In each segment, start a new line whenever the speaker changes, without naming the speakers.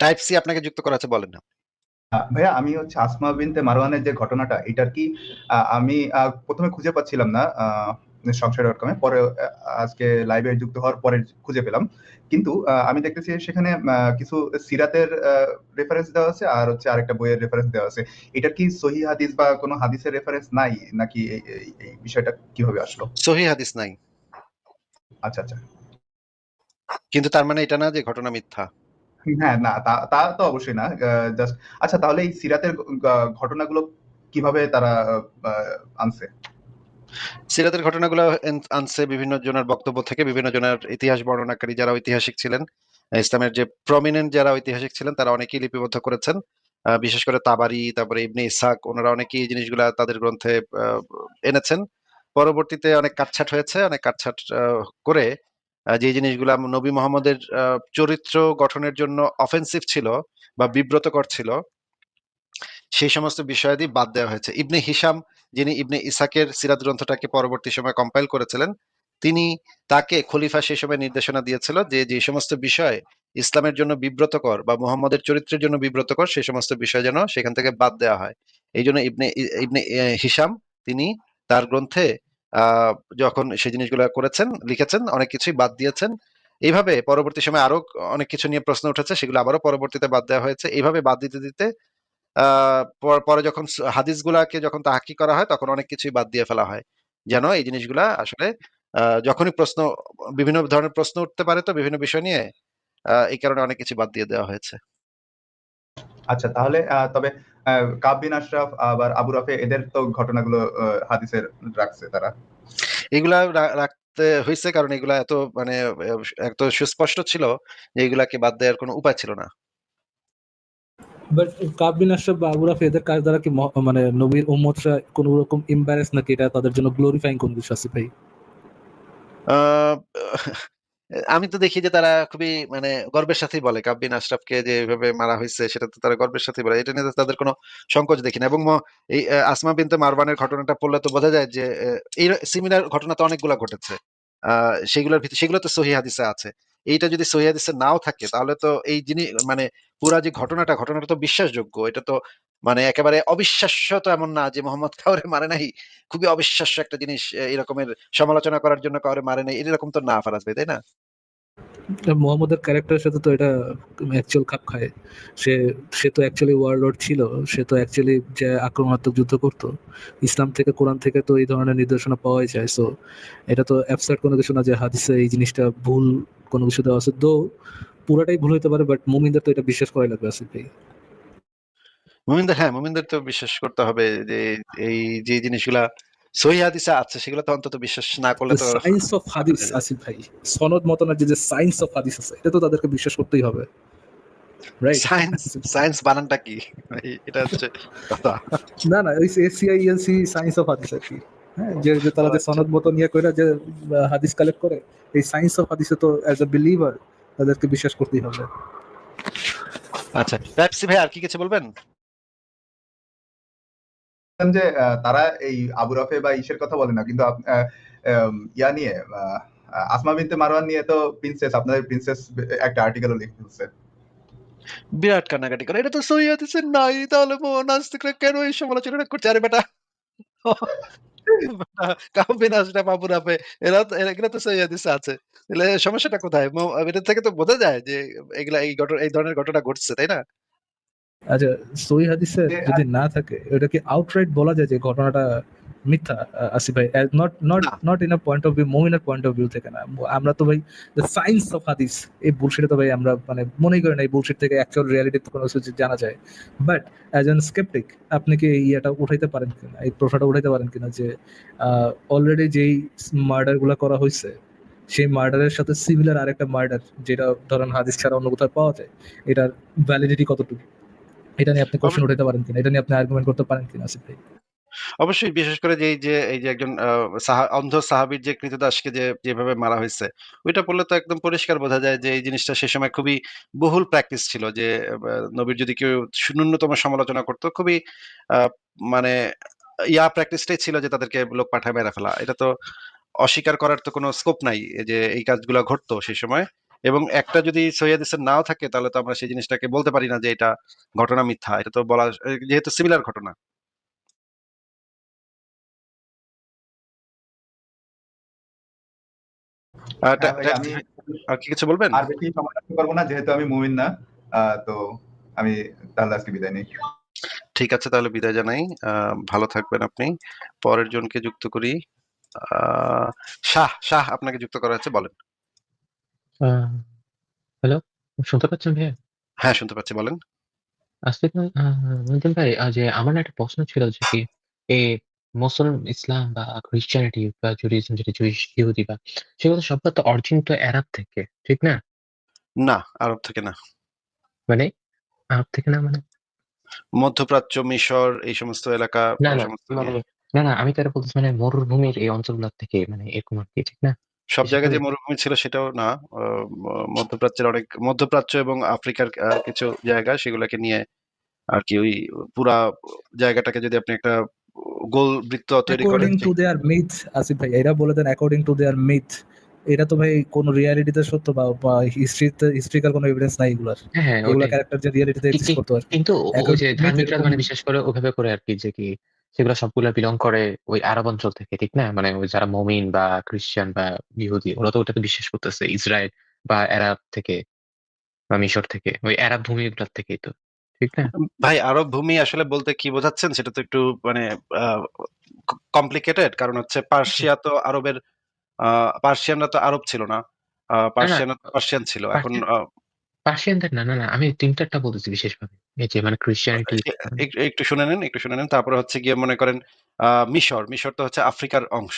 Type C আপনাকে যুক্ত করা আছে বলেন না
ভাইয়া আমি হচ্ছে আসমা বিনতে মারওয়ানের যে ঘটনাটা এটার কি আমি প্রথমে খুঁজে পাচ্ছিলাম না সংশয় ডট কমে পরে আজকে লাইভে যুক্ত হওয়ার পরে খুঁজে পেলাম। কিন্তু আমি দেখতেছি সেখানে কিছু সিরাতের রেফারেন্স দেওয়া আছে আর হচ্ছে আরেকটা বইয়ের রেফারেন্স দেওয়া আছে। এটার কি সহি হাদিস বা কোনো হাদিসের রেফারেন্স নাই? নাকি এই বিষয়টা কীভাবে আসলো?
সহিহ হাদিস নাই।
আচ্ছা, আচ্ছা।
কিন্তু তার মানে এটা না যে ঘটনা মিথ্যা।
হ্যাঁ, না তা তা তো অবশ্যই না। জাস্ট আচ্ছা তাহলে এই সিরাতের ঘটনাগুলো কীভাবে তারা আনছে?
সিরাতের ঘটনাগুলো আনছে বিভিন্ন জনের বক্তব্য থেকে, বিভিন্ন জনের ইতিহাস বর্ণনাকারী যারা ঐতিহাসিক ছিলেন, ইসলামের যে প্রমিনেন্ট যারা ঐতিহাসিক ছিলেন তারা অনেকেই লিপিবদ্ধ করেছেন। বিশেষ করে তাবারি, তারপরে ইবনে ইসহাক ওনারা অনেকেই এই জিনিসগুলা তাদের গ্রন্থে এনেছেন। পরবর্তীতে অনেক কাটছাট হয়েছে। অনেক কাটছাট করে যে জিনিসগুলা নবী মোহাম্মদের চরিত্র গঠনের জন্য অফেন্সিভ ছিল বা বিব্রতকর ছিল সেই সমস্ত বিষয়াদি বাদ দেওয়া হয়েছে। ইবনে হিসাম যিনি ইবনে ইসাকের সিরাত গ্রন্থটাকে পরবর্তী সময়ে কম্পাইল করেছিলেন, তিনি তাকে খলিফা সেই সময় নির্দেশনা দিয়েছিল যে, যে সমস্ত বিষয় ইসলামের জন্য বিব্রতকর বা মুহাম্মদের চরিত্রের জন্য বিব্রতকর সেই সমস্ত বিষয় যেন সেখান থেকে বাদ দেওয়া হয়। এইজন্য ইবনে ই ইবনে হিসাম তিনি তার গ্রন্থে যখন সেই জিনিসগুলা করেছেন, লিখেছেন, অনেক কিছুই বাদ দিয়েছেন। এইভাবে পরবর্তী সময় আরও অনেক কিছু নিয়ে প্রশ্ন উঠেছে সেগুলো আবারও পরবর্তীতে বাদ দেওয়া হয়েছে। এইভাবে বাদ দিতে, দিতে পরে যখন হাদিসগুলাকে যখন তাহকিক করা হয় তখন অনেক কিছুই বাদ দিয়ে ফেলা হয়। যেন এই জিনিসগুলা আসলে যখনই প্রশ্ন বিভিন্ন ধরনের প্রশ্ন উঠতে পারে তো বিভিন্ন বিষয় নিয়ে, এই কারণে অনেক কিছু বাদ দিয়ে দেওয়া হয়েছে।
আচ্ছা তাহলে তবে আ কাব বিন আশরাফ আবার আবু রাফে এদের তো ঘটনাগুলো হাদিসের রাখছে তারা।
এগুলা রাখতে হইছে কারণ এগুলা এত মানে এত সুস্পষ্ট ছিল যে এগুলাকে বাদ দেওয়ার কোনো উপায় ছিল না।
বাট কাব বিন আশরাফ বা আবু রাফি এদের কাজ দ্বারা কি মানে নবীর উম্মতরা কোন রকম এম্বারেস নাকি এটা তাদের জন্য গ্লোরিফাইং কোন কিছু আছে ভাই?
আমি তো দেখি যে তারা খুবই মানে গর্বের সাথেই বলে কাব বিন আশরাফকে যে এভাবে মারা হইছে সেটা তো তারা গর্বের সাথেই বলে। এটা নিয়ে তাদের কোনো সংকোচ দেখি না এবং এই আসমা বিনতে মারওয়ানের ঘটনাটা পড়লে তো বোঝা যায় যে এই সিমিলার ঘটনা তো অনেকগুলা ঘটেছে। সেগুলোর ভিতর সেগুলো তো সহিহ হাদিসে আছে। এইটা যদি সহিহ হাদিসে নাও থাকে তাহলে তো এই জিনি মানে পুরা যে ঘটনাটা, ঘটনাটা তো বিশ্বাসযোগ্য। এটা তো মানে একেবারে অবিশ্বাস্য তো এমন না যে মোহাম্মদ কাউরে মারে নাই। খুবই অবিশ্বাস্য একটা জিনিস এরকমের সমালোচনা করার জন্য কাউরে মারে নাই। এরকম তো না ফারাজ ভাই, তাই না?
মোহাম্মদের ক্যারেক্টারের সাথে তো এটা অ্যাকচুয়াল খাপ খায়। সে সে তো অ্যাকচুয়ালি ওয়ারলর্ড ছিল। সে তো অ্যাকচুয়ালি যে আক্রমণাত্মক যুদ্ধ করত। ইসলাম থেকে কোরআন থেকে তো এই ধরনের নির্দেশনা পাওয়াই যায়। সো এটা তো অ্যাবসার্ড কোনো কিছু না যে হাদিসে এই জিনিসটা ভুল কোনো কিছু দেওয়া আছে। দো পুরাটাই ভুল হইতে পারে বাট মুমিনদের তো এটা বিশ্বাস করাই লাগবে আসিফ ভাই।
মুমিনদের হ্যাঁ, মুমিনদের তো বিশ্বাস করতে হবে যে এই যে জিনিসগুলা সহিহ হাদিসে আছে সেগুলো তো অন্তত বিশ্বাস না করলে তো
সায়েন্স অফ হাদিস আসিফ ভাই। সনদ মতনের যে, যে সায়েন্স অফ হাদিস আছে এটা তো তাদেরকে বিশ্বাস করতেই হবে। রাইট?
সায়েন্স সায়েন্স বানানটা কি? এটা হচ্ছে।
না, না ওই এসসিআইএলসি সায়েন্স অফ হাদিস আরকি। হ্যাঁ? যে, যে তারা যে
আচ্ছা।
সনদ মত নিয়ে কইরা যে হাদিস কালেক্ট করে এই সায়েন্স অফ হাদিসে তো অ্যাজ আ বিলিভার তাদেরকে বিশ্বাস করতেই হবে।
আচ্ছা। পেপসি ভাই আর কি কিছু বলবেন?
যে তারা এই আবু রাফে বা ইসের কথা বলে না। কিন্তু ইয়া নিয়ে আসমা বিনতে মারওয়ান নিয়ে তো প্রিন্সেস আপনাদের প্রিন্সেস একটা আর্টিকেলও লিখে ফেলছে।
বিরাট কান্নাকাটি করে। এটা তো সহিহ হাদিসে নাই। তাহলে নাস্তিকরা কেন এই সমালোচনাটা করছে? আরে বেটা সমস্যাটা কোথায়? এটা থেকে তো বোঝা যায় যে এগুলা এই ধরনের ঘটনা ঘটছে, তাই না?
আচ্ছা সহিহ হাদিসে যদি না থাকে এটা কি আউটরাইট বলা যায় যে ঘটনাটা মিথ্যা আসিফ ভাই? Not not not in a point of view মুমিনের পয়েন্ট অফ ভিউ থেকে না। আমরা তো ভাই দ্যা সায়েন্স অফ হাদিস এই বুলশিট তো ভাই আমরা মানে মনেই করি না এই বুলশিট থেকে অ্যাকচুয়াল রিয়ালিটি কোনো কিছু জানা যায়। বাট অ্যাজ অ্যান স্কেপটিক আপনি কি এই ইয়েটা উঠাইতে পারেন কিনা? এই প্রশ্নটা উঠাইতে পারেন কিনা যে অলরেডি যেই মার্ডারগুলা করা হয়েছে সেই মার্ডারের সাথে সিমিলার আরেকটা মার্ডার যেটা ধরেন হাদিস ছাড়া অন্য কোথাও পাওয়া যায়। এটার ভ্যালিডিটি কতটুকু? এটা নিয়ে আপনি কোয়েশ্চেন
অব
উঠাইতে পারেন কিনা? এটা নিয়ে আপনি আর্গুমেন্ট করতে পারেন কিনা আসিফ ভাই?
অবশ্যই বিশেষ করে যে এই যে এই যে একজন অন্ধ সাহাবীর যে কৃতদাসকে যে যেভাবে মারা হইছে, ওইটা পড়লে তো একদম পরিষ্কার বোঝা যায় যে এই জিনিসটা সে সময় খুবই বহুল প্র্যাকটিস ছিল যে নবীর যদি কেউ ন্যূনতম সমালোচনা করতো খুবই মানে ইয়া প্র্যাকটিসটাই ছিল যে তাদেরকে লোক পাঠায় মেরে ফেলা। এটা তো অস্বীকার করার তো কোনো স্কোপ নাই যে এই কাজগুলা ঘটতো সেই সময়। এবং একটা যদি সহিহ হাদিসে নাও থাকে তাহলে তো আমরা সেই জিনিসটাকে বলতে পারি না যে এটা ঘটনা মিথ্যা। এটা তো বলা যেহেতু সিমিলার ঘটনা।
হ্যাঁ
আর কি কিছু বলবেন?
আর বেশি সময় রাখতে পারব না যেহেতু আমি মুমিন না তো আমি তাহলে আজকে বিদায় নিই।
ঠিক আছে তাহলে বিদায় জানাই। আহ, ভালো থাকবেন আপনি। পরের জনকে যুক্ত করি। আহ, শাহ শাহ আপনাকে যুক্ত করা হচ্ছে বলেন।
হ্যালো শুনতে পাচ্ছেন ভাইয়া?
হ্যাঁ শুনতে পাচ্ছি বলেন।
মহিউদ্দিন ভাই যে আমার না একটা প্রশ্ন ছিল যে কি এই মুসলিম ইসলাম বা খ্রিস্টানিটি বা জুডিজম যেটা জুইশ ইহুদি বা সেগুলো সবগুলো তো অরিজিন তো আরব থেকে ঠিক না?
না আরব থেকে না।
মানে? আরব থেকে না মানে?
মধ্যপ্রাচ্য মিশর এই সমস্ত এলাকা
না
ওই
না
সমস্ত
মানে
ইয়ে।
না না আমি তারা বলতেছি মানে মরুভূমির এই অঞ্চলগুলো থেকে মানে এরকম আর কি ঠিক না?
সব জায়গায় যে মরুভূমি ছিল সেটাও না। আহ, মধ্যপ্রাচ্যের অনেক মধ্যপ্রাচ্য এবং আফ্রিকার কিছু জায়গা সেগুলোকে নিয়ে আর কি ওই পুরা জায়গাটাকে যদি আপনি একটা গোল বৃত্ত তৈরি করেন
according to their myth Asif ভাই এরা বলে দেন অ্যাকর্ডিং টু দেয়ার মিথ এটা তো ভাই কোন রিয়ালিটিতে সত্য বা হিস্ট্রিতে হিস্ট্রিক্যাল কোনো এভিডেন্স নাই এগুলার।
হ্যাঁ হ্যাঁ
এগুলা ক্যারেক্টার যে রিয়ালিটিতে এক্সিস্ট করতে পারে
কিন্তু ওই যে ধার্মিকরা মানে বিশেষ করে ওভাবে করে আর কি যে কি সেগুলো সবগুলো বিলং করে ওই আরব অঞ্চল থেকে ঠিক না? মানে ওই যারা মমিন বা খ্রিস্টান বা ইহুদি ওরা তো ওটাকে বিশ্বাস করতেছে ইসরায়েল বা আরব থেকে বা মিশর থেকে ওই আরব ভূমিগুলোর থেকেই তো ঠিক না?
ভাই আরব ভূমি আসলে বলতে কি বোঝাচ্ছেন সেটা তো একটু মানে কমপ্লিকেটেড কারণ হচ্ছে পার্সিয়া তো আরবের আহ, পার্সিয়ানরা তো আরব ছিল না তো পার্সিয়ান ছিল এখন
পার্সিয়ানদের না না না আমি তিনটারটা বলতেছি বিশেষভাবে। এই যে মানে ক্রিশ্চিয়ানিটি
একটু একটু শুনে নেন একটু শুনে নেন। তারপরে হচ্ছে গিয়ে মনে করেন আহ, মিশর মিশর তো হচ্ছে আফ্রিকার অংশ।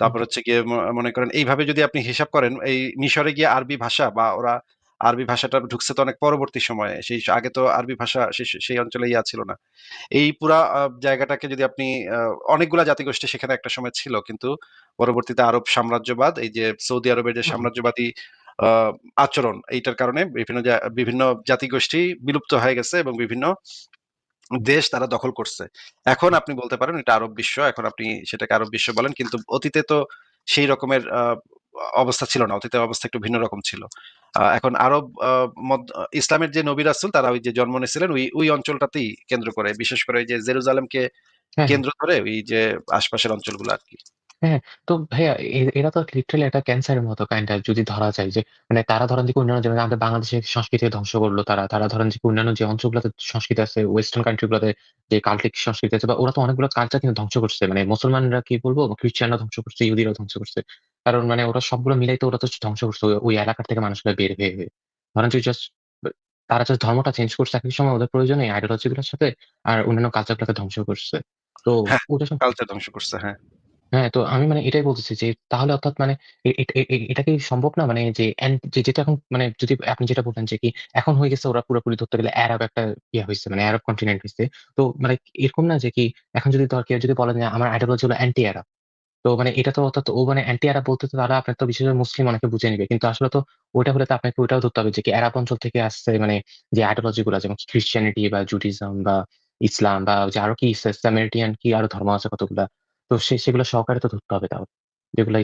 তারপর হচ্ছে গিয়ে ম- মনে করেন এইভাবে যদি আপনি হিসাব করেন এই মিশরে গিয়ে আরবি ভাষা বা ওরা আরবি ভাষাটা ঢুকছে তো অনেক পরবর্তী সময়ে। সেই আগে তো আরবি ভাষা সেই- সেই অঞ্চলে ইয়া ছিল না। এই পুরা আহ, জায়গাটাকে যদি আপনি আহ, অনেকগুলা জাতিগোষ্ঠী সেখানে একটা সময় ছিল। কিন্তু পরবর্তীতে আরব সাম্রাজ্যবাদ এই যে সৌদি আরবের যে
হুম।
সাম্রাজ্যবাদী আচরণ এইটার কারণে বিভিন্ন বিভিন্ন জাতিগোষ্ঠী বিলুপ্ত হয়ে গেছে এবং বিভিন্ন দেশ তারা দখল করছে। এখন আপনি বলতে পারেন এটা আরব বিশ্ব এখন আপনি সেটাকে আরব বিশ্ব বলেন কিন্তু অতীতে তো সেই রকমের আহ, অবস্থা ছিল না অতীতের অবস্থা একটু ভিন্ন রকম ছিল। আহ, এখন আরব ইসলামের যে নবী রাসূল তারা ওই যে জন্ম নিয়েছিলেন ওই ওই অঞ্চলটাতেই কেন্দ্র করে বিশেষ করে ওই যে জেরুজালেমকে
হ্যাঁ
কেন্দ্র করে ওই যে আশপাশের অঞ্চলগুলো আর কি।
তো ভাইয়া এ- এরা তো লিটারালি একটা ক্যান্সারের মতো কাইন্ড যদি ধরা যায় যে মানে তারা ধরেন যে অন্যান্য যেমন আমাদের বাংলাদেশের সংস্কৃতি ধ্বংস করল তারা তারা ধরেন যে অন্যান্য যে অঞ্চলগুলোতে সংস্কৃতি আছে ওয়েস্টার্ন কান্ট্রিগুলোতে যে কাল্টিক সংস্কৃতি আছে বা ওরা তো অনেকগুলো কালচার কিন্তু ধ্বংস করছে মানে মুসলমানরা কি বলব খ্রিস্টানরা ধ্বংস করছে ইহুদিরা ধ্বংস করছে। কারণ মানে ওরা সবগুলো মিলাই তো ওরা তো ধ্বংস করছে ওই- ওই এলাকার থেকে মানুষগুলো বের হয়ে হয়ে। ধরেন যে জাস্ট তারা জাস্ট ধর্মটা চেঞ্জ করছে একই সময় ওদের প্রয়োজনে আইডিওলজি গুলোর সাথে আর অন্যান্য কালচারগুলোকে ধ্বংস করছে। তো
হ্যাঁ,
ওটা সব
কালচার ধ্বংস করছে হ্যাঁ।
হ্যাঁ, তো আমি মানে এটাই বলতেছি যে তাহলে অর্থাৎ মানে এটা কি সম্ভব না? মানে যে যেটা এখন মানে যদি আপনি যেটা বললেন যে কি এখন হয়ে গেছে ওরা পুরোপুরি ধরতে গেলে আরব একটা ইয়ে হইছে মানে আরব কন্টিনেন্ট হইছে। তো মানে এরকম না যে কি এখন যদি ধর কেউ যদি বলেন যে আমার আইডিওলজি হলো অ্যান্টি আরব। তো মানে এটা তো অর্থাৎ ও মানে অ্যান্টি আরব বলতে তো তারা আপনার তো বিশেষ করে মুসলিম অনেকে বুঝে নিবে। কিন্তু আসলে তো ওইটা হলে তো আপনাকে ওইটাও ধরতে হবে যে কি আরব অঞ্চল থেকে আসছে মানে যে আইডিওলজি গুলা যেমন খ্রিস্টিয়ানিটি বা জুডিজম বা ইসলাম বা যে আরও কি সামেরিটান কি আরও ধর্ম আছে কতগুলা। তো সে সেগুলো সহকারে তো ধরতে হবে তাহলে। যেগুলা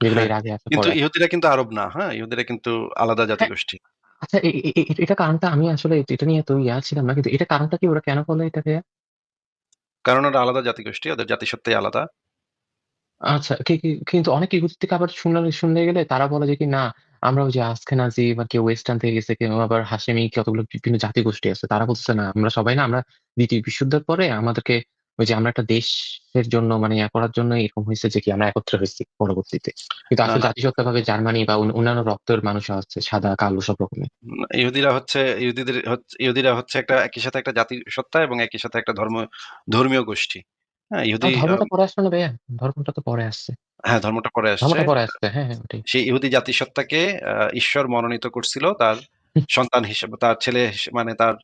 যেগুলা
হ্যাঁ,
এর আগে আছে
কিন্তু। ইহুদিরা কিন্তু আরব না হ্যাঁ ইহুদিরা কিন্তু আলাদা জাতিগোষ্ঠী
আচ্ছা এ এ এ এটা কারণটা আমি আসলে এটা নিয়ে তো ইয়া ছিলাম না। কিন্তু এটা কারণটা কি ওরা কেন বলে এটাকে?
কারণ ওরা আলাদা জাতিগোষ্ঠী ওদের জাতিসত্ত্বাই আলাদা
আচ্ছা কিন্তু অনেক ইহুদি থেকে আবার শুনলে শুনলে গেলে তারা বলে যে কি না আমরা ওই যে আশকেনাজি বা কেউ ওয়েস্টার্ন থেকে গেছে কেউ আবার হাসেমি কতগুলো বিভিন্ন জাতিগোষ্ঠী আছে। তারা বলছে না আমরা সবাই না আমরা দ্বিতীয় বিশ্বযুদ্ধের পরে আমাদেরকে ওই যে আমরা একটা দেশের জন্য মানে ইয়া করার জন্য এরকম হয়েছে যে কি আমরা একত্রে হইছি পরবর্তীতে। কিন্তু আসলে
না।
জাতিসত্ত্বাভাবে জার্মানি বা অন্য- অন্যান্য রক্তের মানুষ আছে সাদা কালো সব রকমের।
ইহুদিরা হচ্ছে ইহুদিদের ইহুদিরা হচ্ছে একটা একই সাথে একটা জাতিসত্তা এবং একই সাথে একটা ধর্ম ধর্মীয় গোষ্ঠী হ্যাঁ ইহুদি
ধর্মটা পরে আসলো না ভাইয়া? ধর্মটা তো পরে আসছে।
হ্যাঁ ধর্মটা পরে আসছে
ধর্মটা পরে আসছে। হ্যাঁ, হ্যাঁ।
সেই ইহুদি জাতিসত্তাকে ঈশ্বর মনোনীত করছিল তার সন্তান হিসেবে তার ছেলে মানে তার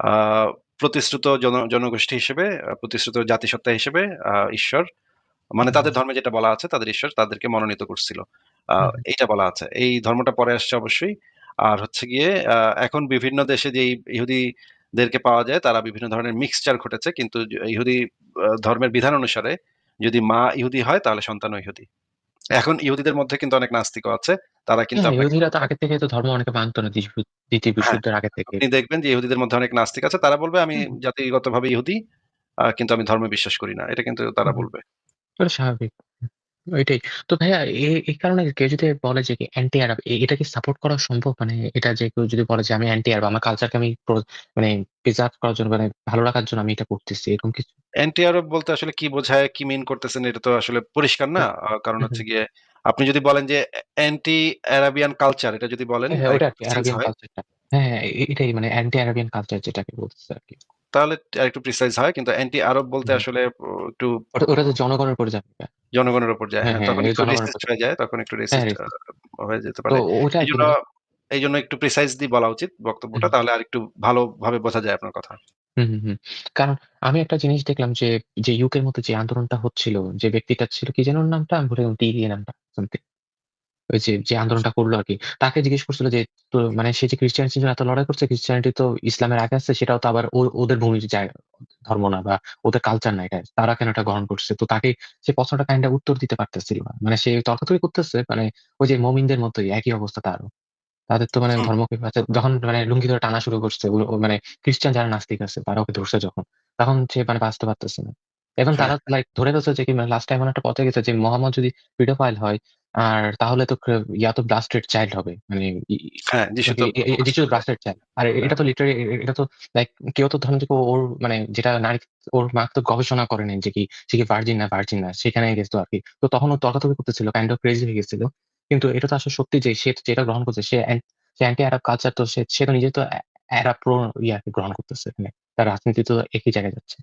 আহ, প্রতিশ্রুত জন জনগোষ্ঠী হিসেবে প্রতিশ্রুত জাতিসত্তা হিসেবে ঈশ্বর মানে তাদের ধর্মে যেটা বলা আছে তাদের ঈশ্বর তাদেরকে মনোনীত করছিল। আহ, এইটা বলা আছে। এই ধর্মটা পরে আসছে অবশ্যই। আর হচ্ছে গিয়ে আহ, এখন বিভিন্ন দেশে যে ইহুদিদেরকে পাওয়া যায় তারা বিভিন্ন ধরনের মিক্সচার ঘটেছে। কিন্তু ইহুদি ধর্মের বিধান অনুসারে যদি মা ইহুদি হয় তাহলে সন্তানও ইহুদি। এখন ইহুদিদের মধ্যে কিন্তু অনেক নাস্তিকও আছে। তারা কিন্তু
হ্যাঁ, ইহুদিরা তো আগে থেকে তো ধর্ম অনেকে মানত না দ্বিতীয়
হ্যাঁ,
বিশ্বযুদ্ধের আগে থেকে।
আপনি দেখবেন যে ইহুদিদের মধ্যে অনেক নাস্তিক আছে। তারা বলবে আমি। জাতিগতভাবে ইহুদি কিন্তু আমি ধর্মে বিশ্বাস করি না। এটা কিন্তু তারা বলবে।
স্বাভাবিক। ওইটাই। তো ভাইয়া এ এই কারণে কেউ যদি বলে যে অ্যান্টি আরব এ এটা কি সাপোর্ট করা সম্ভব? মানে এটা যে কেউ যদি বলে যে আমি অ্যান্টি আরব আমার কালচারকে আমি প্র মানে প্রিজার্ভ করার জন্য মানে ভালো রাখার জন্য আমি এটা করতেছি। এরকম কিছু?
অ্যান্টি আরব বলতে আসলে কি বোঝায়, কি মিন করতেছেন এটা তো আসলে পরিষ্কার না। আ কারণ হচ্ছে গিয়ে আপনি যদি বলেন যে অ্যা অ্যান্টি আরাবিয়ান কালচার এটা যদি বলেন
হ্যাঁ, হ্যাঁ, ওইটা
আরেকটু
আরকি আরাবিয়ান
হয়।
কালচারটা। হ্যাঁ, হ্যাঁ, এ এটাই মানে অ্যান্টি আরাবিয়ান কালচার যেটাকে বলতেছে আরকি।
তাহলে আরেকটু প্রিসাইজ হয়। কিন্তু অ্যান্টি আরব বলতে আসলে একটু
ওটা তো জনগণের উপরে যাবে।
জনগণের উপর যায়।
হ্যাঁ,
হ্যাঁ,
হ্যাঁ,
তখন একটু রেসিস্ট হয়ে যায়। তখন একটু
হ্যাঁ,
রেসিস্ট হয়ে যেতে পারে।
ওটা আরকি
এইজন্য
মানে
এইজন্য একটু প্রিসাইজলি বলা উচিত বক্তব্যটা। তাহলে আরেকটু ভালোভাবে বোঝা যায় আপনার কথা।
হুম, হুম, হুম। কারণ আমি একটা জিনিস দেখলাম যে, যে ইউকের মতো যে আন্দোলনটা হচ্ছিল, যে ব্যক্তিটা ছিল কি যেন নামটা? আমি ভুলে গেলাম টিরি নামটা সামথিং। ওই যে, যে আন্দোলনটা করল আরকি। তাকে জিজ্ঞেস করছিল যে, তো মানে সে যে ক্রিশ্চিয়ানিটির জন্য এত লড়াই করছে, ক্রিশ্চিয়ানিটি তো ইসলামের আগে আছে সেটাও তো আবার ওদের ভূমির জায়গা ধর্ম না বা ওদের কালচার না এটা। তারা কেন এটা গ্রহণ করছে? তো তাকে সে প্রশ্নটা কাইন্ডা উত্তর দিতে পারতেছিল না। মানে সে তর্কাতর্কি করতেছে মানে ওই যে মুমিনদের মতোই একই অবস্থা তারও। তাদের তো মানে ধর্মকে যখন মানে লুঙ্গি ধরে টানা শুরু করছে মানে খ্রিস্টান যারা নাস্তিক আছে তারা ওকে ধরছে যখন, তখন সে মানে বাঁচতে পারতেছে না। এখন
হ্যাঁ,
তারা লাইক ধরে ফেলছে যে কি মানে লাস্ট এমন একটা পর্যায়ে গেছে যে মোহাম্মদ যদি pedophile হয় আর তাহলে তো ক ইয়া তো ব্লাস্টেড চাইল্ড হবে। মানে ই ই
হ্যাঁ, যিশু তো
যিশু ব্লাস্টেড চাইল্ড। আর। এটা তো লিটারেলি এ এটা তো লাইক কেউ তো ধরেন যে ও ওর মানে যেটা নারী ওর মা তো গবেষণা করে নাই যে কি সে কি ভার্জিন না ভার্জিন না সেখানে গেছে তো আরকি। তো তখন ও তর্কাতর্কি করতেছিল কাইন্ড অফ ক্রেজি হয়ে গেছিল। কিন্তু এটা তো আসলে সত্যি যে সে যেটা গ্রহণ করছে সে অ্যান সে অ্যান্টি আরব কালচার তো সে সে তো নিজে তো অ্যা আরব প্রো ইয়াকে গ্রহণ করতেছে এখানে। তার রাজনীতি তো একই জায়গায় যাচ্ছে।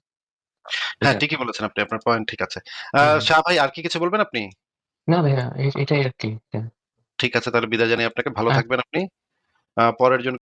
হ্যাঁ, ঠিকই বলেছেন আপনি। আপনার পয়েন্ট ঠিক আছে। শাহ ভাই আর কি কিছু বলবেন আপনি?
না ভাইয়া এটাই আর কি
ঠিক আছে তাহলে বিদায় জানাই আপনাকে। ভালো থাকবেন আপনি। পরের জন